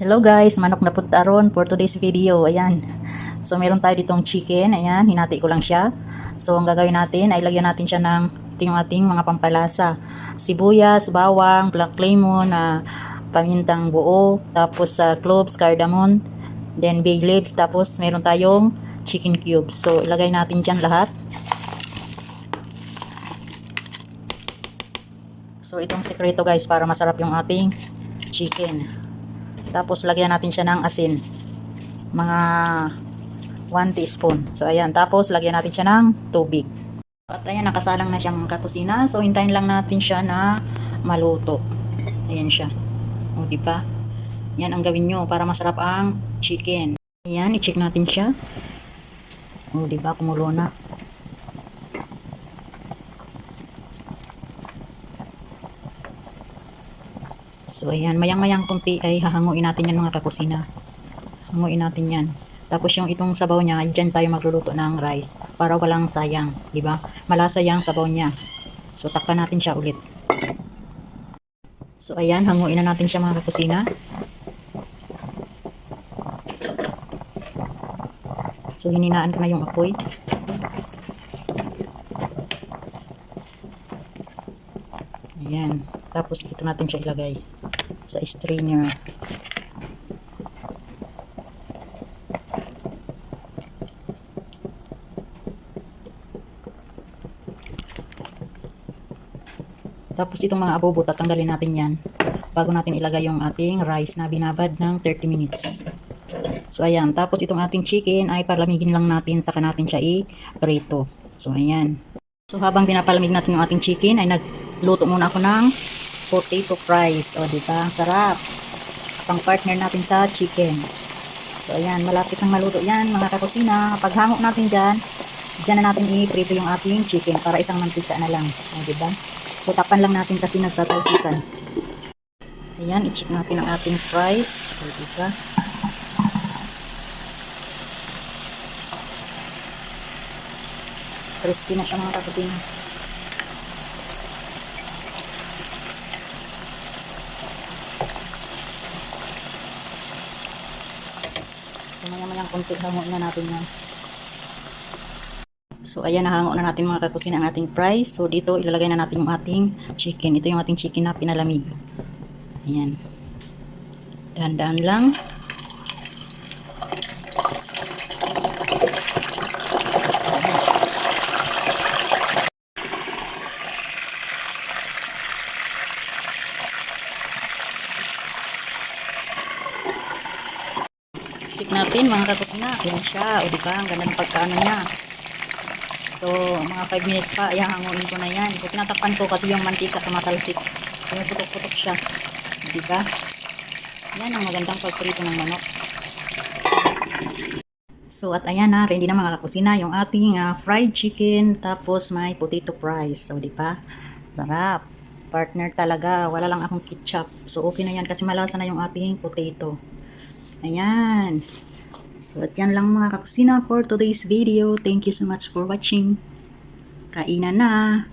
Hello guys, manok na putaron for today's video. Ayan. So meron tayo ditong chicken. Ayan, hinati ko lang siya. So ang gagawin natin ay lagyan natin siya ng ito ating mga pampalasa. Sibuyas, bawang, black lemon, na pamintang buo, tapos sa cloves, cardamom, then bay leaves, tapos meron tayong chicken cubes. So ilagay natin dyan lahat. So itong sekreto guys para masarap yung ating chicken. Tapos lagyan natin siya ng asin. Mga 1 teaspoon. So ayan, tapos lagyan natin siya ng tubig. At ayan, nakasalang na siyang kakusina. So hintayin lang natin siya na maluto. Ayan siya. O, di ba? Yan ang gawin nyo para masarap ang chicken. Ayan, i-check natin siya. O, di ba? Kumulo na. So, ayan. Mayang-mayang kunti ay hahanguin natin yan mga kakusina. Hanguin natin yan. Tapos yung itong sabaw niya, dyan tayo magluluto ng rice. Para walang sayang. di ba? Malasa yung sabaw niya. So, takpan natin siya ulit. So, ayan. Hanguin na natin siya mga kakusina. So, hininaan ko na yung apoy. Ayan. Tapos, dito natin siya ilagay sa strainer. Tapos itong mga abobo, tatanggalin natin yan bago natin ilagay yung ating rice na binabad ng 30 minutes. So ayan, tapos itong ating chicken ay palamigin lang natin saka natin siya i-prito. So ayan. So habang pinapalamig natin yung ating chicken ay nagluto muna ako ng potato fries. O di ba? Ang sarap. Pang partner natin sa chicken. So ayan, malapit nang maluto yan mga kakusina. Pag hango natin dyan, dyan na natin i-prito yung ating chicken para isang mantika na lang. O di ba? So tapan lang natin kasi nagtatalsikan. Ayan, i-check natin ang ating fries. O di ba? Crispy na siya mga kakusina. So maya mayang konti hango na natin yan. So ayan nahango na natin mga kakusina ang ating fries. So dito ilalagay na natin yung ating chicken. Ito yung ating chicken na pinalamig. Ayan. Dahan-dahan lang. Check natin mga kakusina. Ayan siya. O diba? Ang ganda ng pagkaano niya. So, mga 5 minutes pa, ayan, hanguin ko na yan. So, tinatakpan ko kasi yung mantika tumatalsik. Pumuputok-putok siya. Diba? Yan ang magandang pagprito ng manok. So, at ayan na, ready na mga kakusina, yung ating ah, fried chicken, tapos may potato fries. So, di ba? Sarap. Partner talaga. Wala lang akong ketchup. So, okay na yan kasi malasa na yung ating potato. Ayan. So, at yan lang mga kakusina for today's video. Thank you so much for watching. Kainan na.